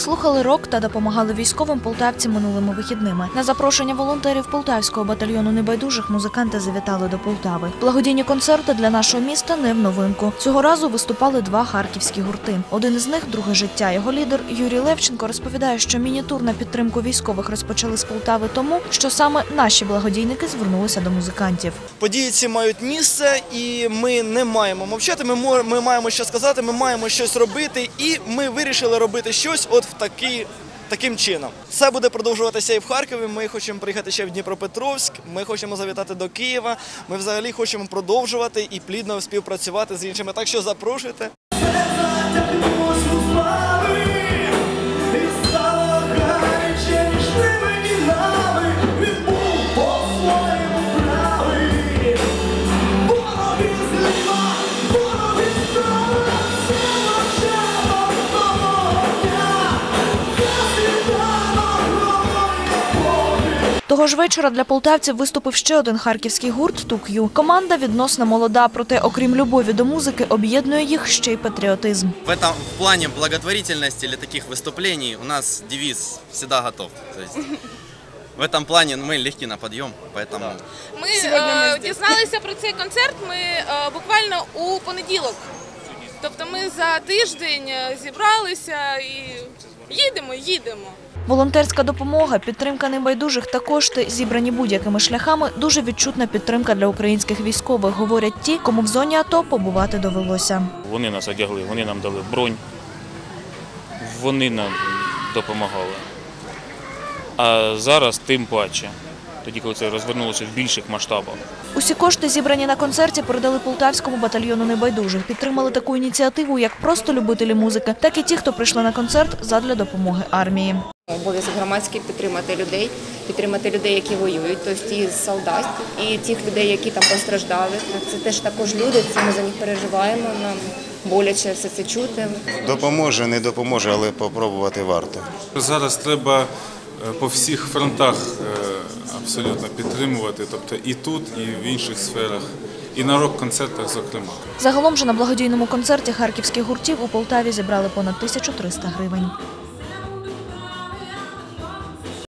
слухали рок та допомагали військовим полтавцям минулими вихідними. На запрошення волонтерів полтавського батальйону небайдужих музиканти завітали до Полтави. Благодійні концерти для нашого міста не в новинку. Цього разу виступали два харківські гурти. Один із них друге життя. Його лідер Юрій Левченко розповідає, що мінітур на підтримку військових розпочали з Полтави тому, що саме наші благодійники звернулися до музикантів. Події ці мають місце, і ми не маємо мовчати. Ми маємо що сказати, ми маємо щось робити, і ми вирішили робити щось от такий. Таким чином, це буде продовжуватися і в Харкові. Ми хочемо приїхати ще в Дніпропетровськ. Ми хочемо завітати до Києва. Ми взагалі хочемо продовжувати і плідно співпрацювати з іншими. Так що запрошуйте. Того ж вечора для полтавців виступив ще один харківський гурт «Тук'ю». Команда відносно молода, проте окрім любові до музики, об'єднує їх ще й патріотизм. В этом в плане благотворительности или таких выступлений у нас девиз всегда готов. То есть в этом плане мы легки на подъем, поэтому Ми е, дізналися про цей концерт. Ми е, буквально у понеділок. Тобто ми за тиждень е, зібралися і їдемо, їдемо. Волонтерська допомога, підтримка небайдужих та кошти, зібрані будь-якими шляхами, дуже відчутна підтримка для українських військових, говорять ті, кому в зоні АТО побувати довелося. Вони нас одягли, вони нам дали бронь, вони нам допомагали. А зараз тим паче, тоді, коли це розвернулося в більших масштабах. Усі кошти, зібрані на концерті, передали полтавському батальйону небайдужих. Підтримали таку ініціативу як просто любителі музики, так і ті, хто прийшли на концерт задля допомоги армії. Обов'язок громадський підтримати людей, підтримати людей, які воюють, тобто і солдат, і тих людей, які там постраждали. Це теж також люди. Це ми за них переживаємо. Нам боляче все це чути. Допоможе, не допоможе, але попробувати варто. Зараз треба е, по всіх фронтах е, абсолютно підтримувати, тобто і тут, і в інших сферах, і на рок-концертах, зокрема. Загалом же на благодійному концерті харківських гуртів у Полтаві зібрали понад 1300 гривень.